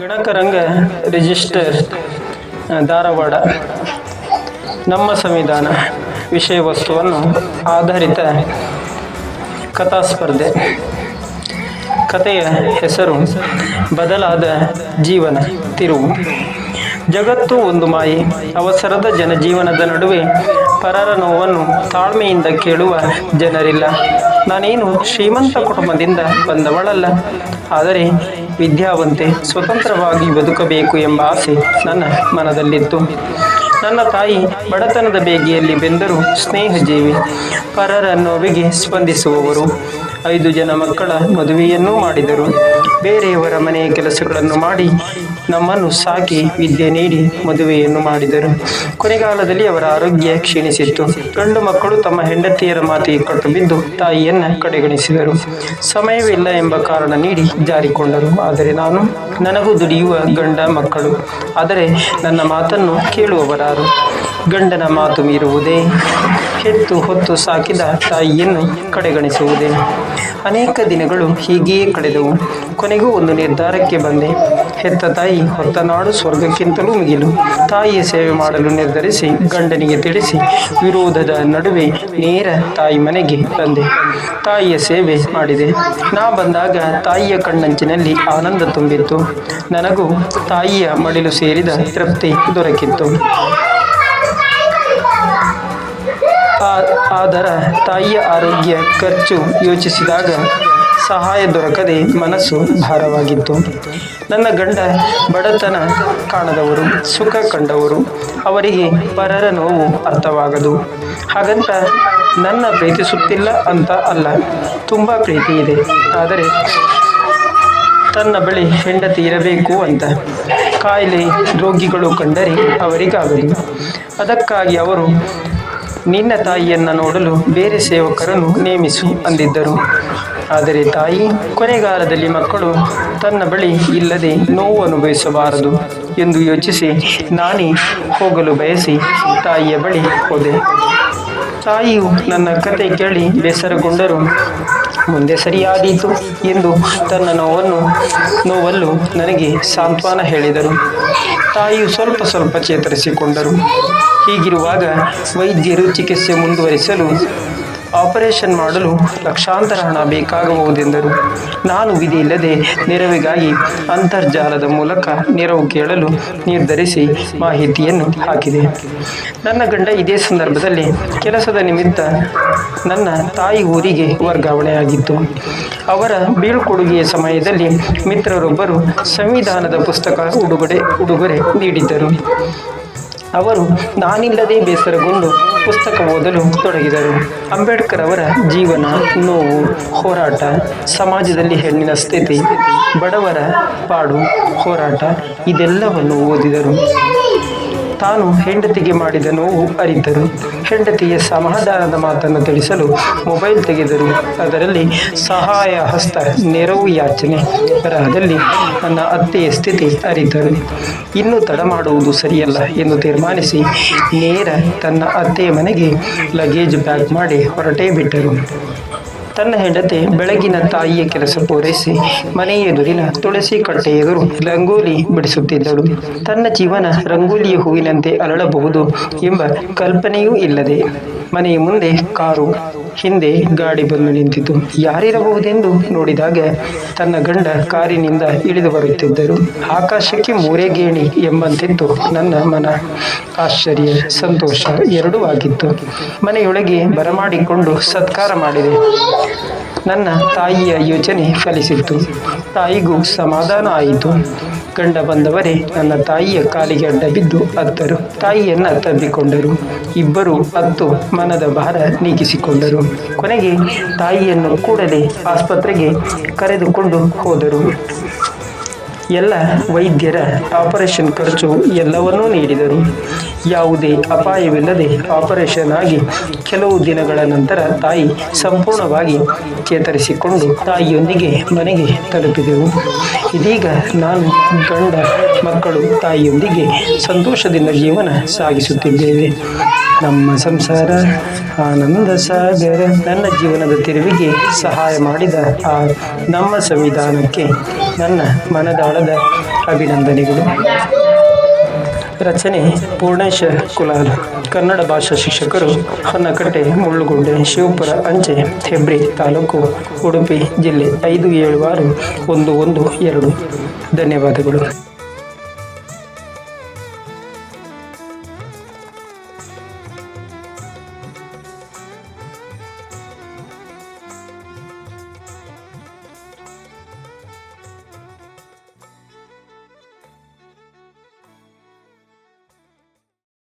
ಗಣಕರಂಗ register Dharwad. ನಮ್ಮ ಸಂವಿಧಾನ ವಿಷಯ ವಸ್ತುವನ್ನು ಆಧಾರಿತ ಕಥಾಸ್ಪರ್ಧೆ ಕಥೆಯ ಹೆಸರು ಬದಲಾದ ಜೀವನ ತಿರುವು. ಜಗತ್ತು ಒಂದು ಮಾಯಿ, ಅವಸರದ ಜನಜೀವನದ ನಡುವೆ ಪರರ ನೋವನ್ನು ತಾಳ್ಮೆಯಿಂದ ಕೇಳುವ ಜನರಿಲ್ಲ. ನಾನೇನು ಶ್ರೀಮಂತ ಕುಟುಂಬದಿಂದ ಬಂದವಳಲ್ಲ, ಆದರೆ ವಿದ್ಯಾವಂತೆ ಸ್ವತಂತ್ರವಾಗಿ ಬದುಕಬೇಕು ಎಂಬ ಆಸೆ ನನ್ನ ಮನದಲ್ಲಿತ್ತು. ನನ್ನ ತಾಯಿ ಬಡತನದ ಬೇಗೆಯಲ್ಲಿ ಬೆಂದರೂ ಸ್ನೇಹಜೀವಿ ಪರರ ನೋವಿಗೆ ಸ್ಪಂದಿಸುವವರು. ಐದು ಜನ ಮಕ್ಕಳ ಮದುವೆಯನ್ನೂ ಮಾಡಿದರು. ಬೇರೆಯವರ ಮನೆಯ ಕೆಲಸಗಳನ್ನು ಮಾಡಿ ನಮ್ಮನ್ನು ಸಾಕಿ ವಿದ್ಯೆ ನೀಡಿ ಮದುವೆಯನ್ನು ಮಾಡಿದರು. ಕೊನೆಗಾಲದಲ್ಲಿ ಅವರ ಆರೋಗ್ಯ ಕ್ಷೀಣಿಸಿತ್ತು. ಗಂಡು ಮಕ್ಕಳು ತಮ್ಮ ಹೆಂಡತಿಯರ ಮಾತಿಗೆ ಕಟ್ಟು ಬಿದ್ದು ತಾಯಿಯನ್ನು ಕಡೆಗಣಿಸಿದರು. ಸಮಯವಿಲ್ಲ ಎಂಬ ಕಾರಣ ನೀಡಿ ಜಾರಿಕೊಂಡರು. ಆದರೆ ನಾನು, ನನಗೂ ದುಡಿಯುವ ಗಂಡ ಮಕ್ಕಳು. ಆದರೆ ನನ್ನ ಮಾತನ್ನು ಕೇಳುವವರಾರು. ಗಂಡನ ಮಾತು ಮೀರುವುದೇ ಹೆತ್ತು ಹೊತ್ತು ಸಾಕಿದ ತಾಯಿಯನ್ನು ಕಡೆಗಣಿಸುವುದೇ? ಅನೇಕ ದಿನಗಳು ಹೀಗೆಯೇ ಕಳೆದವು. ಕೊನೆಗೂ ಒಂದು ನಿರ್ಧಾರಕ್ಕೆ ಬಂದೆ. ಹೆತ್ತ ತಾಯಿ ಹೊತ್ತ ನಾಡು ಸ್ವರ್ಗಕ್ಕಿಂತಲೂ ಮಿಗಿಲು. ತಾಯಿಯ ಸೇವೆ ಮಾಡಲು ನಿರ್ಧರಿಸಿ, ಗಂಡನಿಗೆ ತಿಳಿಸಿ, ವಿರೋಧದ ನಡುವೆ ನೇರ ತಾಯಿ ಮನೆಗೆ ಬಂದೆ. ತಾಯಿಯ ಸೇವೆ ಮಾಡಿದೆ. ನಾ ಬಂದಾಗ ತಾಯಿಯ ಕಣ್ಣಂಚಿನಲ್ಲಿ ಆನಂದ ತುಂಬಿತ್ತು. ನನಗೂ ತಾಯಿಯ ಮಡಿಲು ಸೇರಿದ ತೃಪ್ತಿ ದೊರಕಿತ್ತು. ಆದರ ತಾಯಿಯ ಆರೋಗ್ಯ ಖರ್ಚು ಯೋಚಿಸಿದಾಗ ಸಹಾಯ ದೊರಕದೆ ಮನಸ್ಸು ಭಾರವಾಗಿತ್ತು. ನನ್ನ ಗಂಡ ಬಡತನ ಕಾಣದವರು, ಸುಖ ಕಂಡವರು, ಅವರಿಗೆ ಪರರ ನೋವು ಅರ್ಥವಾಗದು. ಹಾಗಂತ ನನ್ನ ಪ್ರೀತಿಸುತ್ತಿಲ್ಲ ಅಂತ ಅಲ್ಲ, ತುಂಬ ಪ್ರೀತಿ ಇದೆ. ಆದರೆ ತನ್ನ ಬಳಿ ಹೆಂಡತಿ ಇರಬೇಕು ಅಂತ ಕಾಯಿಲೆ ರೋಗಿಗಳು ಕಂಡರೆ ಅವರಿಗಾಗಲಿ ಅದಕ್ಕಾಗಿ ಅವರು ನಿನ್ನ ತಾಯಿಯನ್ನು ನೋಡಲು ಬೇರೆ ಸೇವಕರನ್ನು ನೇಮಿಸು ಅಂದಿದ್ದರು. ಆದರೆ ತಾಯಿ, ಕೊನೆಗಾಲದಲ್ಲಿ ಮಕ್ಕಳು ತನ್ನ ಬಳಿ ಇಲ್ಲದೆ ನೋವು ಅನುಭವಿಸಬಾರದು ಎಂದು ಯೋಚಿಸಿ ನಾನೇ ಹೋಗಲು ಬಯಸಿ ತಾಯಿಯ ಬಳಿ ಹೋದೆ. ತಾಯಿಯು ನನ್ನ ಕತೆ ಕೇಳಿ ಬೇಸರಗೊಂಡರು. ಮುಂದೆ ಸರಿಯಾದೀತು ಎಂದು ತನ್ನ ನೋವನ್ನು, ನೋವಲ್ಲೂ ನನಗೆ ಸಾಂತ್ವನ ಹೇಳಿದರು. ತಾಯಿಯು ಸ್ವಲ್ಪ ಸ್ವಲ್ಪ ಚೇತರಿಸಿಕೊಂಡರು. ಹೀಗಿರುವಾಗ ವೈದ್ಯರು ಚಿಕಿತ್ಸೆ ಮುಂದುವರಿಸಲು ಆಪರೇಷನ್ ಮಾಡಲು ಲಕ್ಷಾಂತರ ಹಣ ಬೇಕಾಗಬಹುದೆಂದರು. ನಾನು ವಿಧಿ ಇಲ್ಲದೆ ನೆರವಿಗಾಗಿ ಅಂತರ್ಜಾಲದ ಮೂಲಕ ನೆರವು ಕೇಳಲು ನಿರ್ಧರಿಸಿ ಮಾಹಿತಿಯನ್ನು ಹಾಕಿದೆ. ನನ್ನ ಗಂಡ ಇದೇ ಸಂದರ್ಭದಲ್ಲಿ ಕೆಲಸದ ನಿಮಿತ್ತ ನನ್ನ ತಾಯಿ ಊರಿಗೆ ವರ್ಗಾವಣೆಯಾಗಿತ್ತು. ಅವರ ಬೀಳ್ಕೊಡುಗೆಯ ಸಮಯದಲ್ಲಿ ಮಿತ್ರರೊಬ್ಬರು ಸಂವಿಧಾನದ ಪುಸ್ತಕ ಉಡುಗೊಡೆ, ಉಡುಗೊರೆ ನೀಡಿದ್ದರು. ಅವರು ನಾನಿಲ್ಲದೆ ಬೇಸರಗೊಂಡು ಪುಸ್ತಕ ಓದಲು ತೊಡಗಿದರು. ಅಂಬೇಡ್ಕರ್ ಅವರ ಜೀವನ, ನೋವು, ಹೋರಾಟ, ಸಮಾಜದಲ್ಲಿ ಹೆಣ್ಣಿನ ಸ್ಥಿತಿ, ಬಡವರ ಪಾಡು, ಹೋರಾಟ, ಇದೆಲ್ಲವನ್ನು ಓದಿದರು. ತಾನು ಹೆಂಡತಿಗೆ ಮಾಡಿದ ನೋವು ಅರಿತರು ಹೆಂಡತಿಯ ಸಮಾಧಾನದ ಮಾತನ್ನು ತಿಳಿಸಲು ಮೊಬೈಲ್ ತೆಗೆದರು. ಅದರಲ್ಲಿ ಸಹಾಯ, ಹಸ್ತ, ನೆರವು ಯಾಚನೆ. ಬರಹದಲ್ಲಿ ನನ್ನ ಅತ್ತೆಯ ಸ್ಥಿತಿ ಅರಿತರು ಇನ್ನೂ ತಡ ಮಾಡುವುದು ಸರಿಯಲ್ಲ ಎಂದು ತೀರ್ಮಾನಿಸಿ ನೇರ ತನ್ನ ಅತ್ತೆಯ ಮನೆಗೆ ಲಗೇಜ್ ಪ್ಯಾಕ್ ಮಾಡಿ ಹೊರಟೇ ಬಿಟ್ಟರು. ತನ್ನ ಹೆಂಡತಿ ಬೆಳಗಿನ ತಾಯಿಯ ಕೆಲಸ ಪೂರೈಸಿ ಮನೆಯ ಎದುರಿನ ತುಳಸಿ ಕಟ್ಟೆ ಎದುರು ರಂಗೋಲಿ ಬಿಡಿಸುತ್ತಿದ್ದಳು. ತನ್ನ ಜೀವನ ರಂಗೋಲಿಯ ಹೂವಿನಂತೆ ಅರಳಬಹುದು ಎಂಬ ಕಲ್ಪನೆಯೂ ಇಲ್ಲದೆ ಮನೆಯ ಮುಂದೆ ಕಾರು, ಹಿಂದೆ ಗಾಡಿ ಬಂದು ನಿಂತಿತು. ಯಾರಿರಬಹುದೆಂದು ನೋಡಿದಾಗ ತನ್ನ ಗಂಡ ಕಾರಿನಿಂದ ಇಳಿದು ಬರುತ್ತಿದ್ದರು. ಆಕಾಶಕ್ಕೆ ಮೂರೇ ಗೇಣಿ ಎಂಬಂತಿತ್ತು ನನ್ನ ಮನ. ಆಶ್ಚರ್ಯ, ಸಂತೋಷ ಎರಡೂ ಆಗಿತ್ತು. ಮನೆಯೊಳಗೆ ಬರಮಾಡಿಕೊಂಡು ಸತ್ಕಾರ ಮಾಡಿದೆ. ನನ್ನ ತಾಯಿಯ ಯೋಚನೆ ಫಲಿಸಿತ್ತು ತಾಯಿಗೂ ಸಮಾಧಾನ ಆಯಿತು. ಗಂಡ ಬಂದವರೇ, ನನ್ನ ತಾಯಿಯ ಕಾಲಿಗೆ ಅಡ್ಡ ಬಿದ್ದು ಅತ್ತರು. ತಾಯಿಯನ್ನ ತಬ್ಬಿಕೊಂಡರು. ಇಬ್ಬರು ಅತ್ತು ಮನದ ಭಾರ ನೀಗಿಸಿಕೊಂಡರು. ಕೊನೆಗೆ ತಾಯಿಯನ್ನು ಕೂಡಲೇ ಆಸ್ಪತ್ರೆಗೆ ಕರೆದುಕೊಂಡು ಹೋದರು. ಎಲ್ಲ ವೈದ್ಯರ ಆಪರೇಷನ್ ಖರ್ಚು ಎಲ್ಲವನ್ನೂ ನೀಡಿದರು. ಯಾವುದೇ ಅಪಾಯವಿಲ್ಲದೆ ಆಪರೇಷನ್ ಆಗಿ ಕೆಲವು ದಿನಗಳ ನಂತರ ತಾಯಿ ಸಂಪೂರ್ಣವಾಗಿ ಚೇತರಿಸಿಕೊಂಡು ತಾಯಿಯೊಂದಿಗೆ ಮನೆಗೆ ತಲುಪಿದೆವು. ಇದೀಗ ನಾನು ಗಂಡ ಮಕ್ಕಳು ತಾಯಿಯೊಂದಿಗೆ ಸಂತೋಷದಿಂದ ಜೀವನ ಸಾಗಿಸುತ್ತಿದ್ದೇವೆ. ನಮ್ಮ ಸಂಸಾರ, ಆನಂದ ಸಾಗರ ನನ್ನ ಜೀವನದ ತಿರುವಿಗೆ ಸಹಾಯ ಮಾಡಿದ ಆ ನಮ್ಮ ಸಂವಿಧಾನಕ್ಕೆ ನನ್ನ ಮನದಾಳದ ಅಭಿನಂದನೆಗಳು. ರಚನೆ ಪೂರ್ಣೇಶ ಕುಲಾಲ್. ಕನ್ನಡ ಭಾಷಾ ಶಿಕ್ಷಕರು ಹೊನ್ನಕಟ್ಟೆ, ಮುಳ್ಳುಗುಂಡೆ, ಶಿವಪುರ, ಅಂಚೆ, ಹೆಬ್ರಿ ತಾಲೂಕು, ಉಡುಪಿ ಜಿಲ್ಲೆ ಐದು ಏಳು ಆರು ಒಂದು ಒಂದು ಎರಡು. ಧನ್ಯವಾದಗಳು.